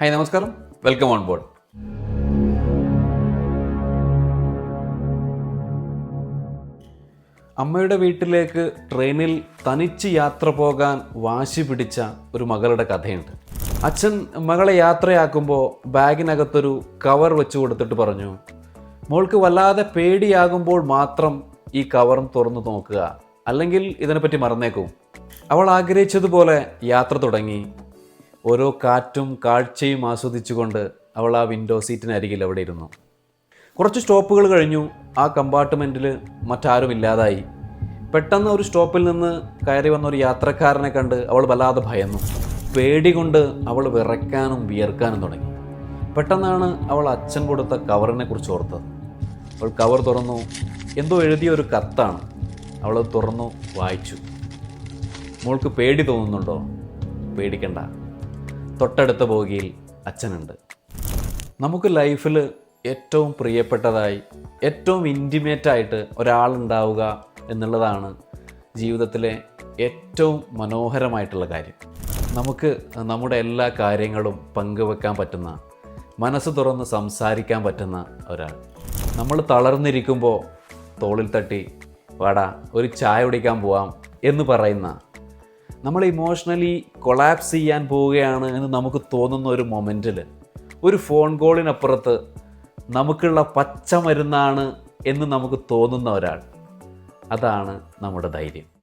Hi നമസ്കാരം. Welcome on board അമ്മയുടെ വീട്ടിലേക്ക് ട്രെയിനിൽ തനിച്ച് യാത്ര പോകാൻ വാശി പിടിച്ച ഒരു മകളുടെ കഥയുണ്ട്. അച്ഛൻ മകളെ യാത്രയാക്കുമ്പോൾ ബാഗിനകത്തൊരു കവർ വെച്ച് കൊടുത്തിട്ട് പറഞ്ഞു മോൾക്ക് വല്ലാതെ പേടിയാകുമ്പോൾ മാത്രം ഈ കവറും തുറന്നു നോക്കുക. അല്ലെങ്കിൽ ഇതിനെപ്പറ്റി മറന്നേക്കും. അവൾ ആഗ്രഹിച്ചതുപോലെ യാത്ര തുടങ്ങി. ഓരോ കാറ്റും കാഴ്ചയും ആസ്വദിച്ചുകൊണ്ട് അവൾ ആ വിൻഡോ സീറ്റിനരികിൽ അവിടെ ഇരുന്നു. കുറച്ച് സ്റ്റോപ്പുകൾ കഴിഞ്ഞു. ആ കമ്പാർട്ട്മെന്റിൽ മറ്റാരും ഇല്ലാതായി. പെട്ടെന്ന് ഒരു സ്റ്റോപ്പിൽ നിന്ന് കയറി വന്ന ഒരു യാത്രക്കാരനെ കണ്ട് അവൾ വല്ലാതെ ഭയന്നു. പേടി കൊണ്ട് അവൾ വിറയ്ക്കാനും വിയർക്കാനും തുടങ്ങി. പെട്ടെന്നാണ് അവൾ അച്ഛൻ കൊടുത്ത കവറിനെ കുറിച്ച് ഓർത്തത്. അവൾ കവർ തുറന്നു. എന്തോ എഴുതിയ ഒരു കത്താണ്. അവൾ തുറന്നു വായിച്ചു. മോൾക്ക് പേടി തോന്നുന്നുണ്ടോ? പേടിക്കണ്ട. തൊട്ടടുത്ത ബോഗിയിൽ അച്ഛനുണ്ട്. നമുക്ക് ലൈഫിൽ ഏറ്റവും പ്രിയപ്പെട്ടതായി ഏറ്റവും ഇന്റിമേറ്റായിട്ട് ഒരാളുണ്ടാവുക എന്നുള്ളതാണ് ജീവിതത്തിലെ ഏറ്റവും മനോഹരമായിട്ടുള്ള കാര്യം. നമുക്ക് നമ്മുടെ എല്ലാ കാര്യങ്ങളും പങ്കുവെക്കാൻ പറ്റുന്ന മനസ്സ് തുറന്ന് സംസാരിക്കാൻ പറ്റുന്ന ഒരാൾ. നമ്മൾ തളർന്നിരിക്കുമ്പോൾ തോളിൽ തട്ടി വാടാ ഒരു ചായ കുടിക്കാൻ പോവാം എന്ന് പറയുന്ന നമ്മൾ ഇമോഷണലി കൊളാപ്സ് ചെയ്യാൻ പോവുകയാണ് എന്ന് നമുക്ക് തോന്നുന്ന ഒരു മൊമെന്റിൽ ഒരു ഫോൺ കോളിനപ്പുറത്ത് നമുക്കുള്ള പച്ച മരുന്നാണ് എന്ന് നമുക്ക് തോന്നുന്ന ഒരാൾ. അതാണ് നമ്മുടെ ധൈര്യം.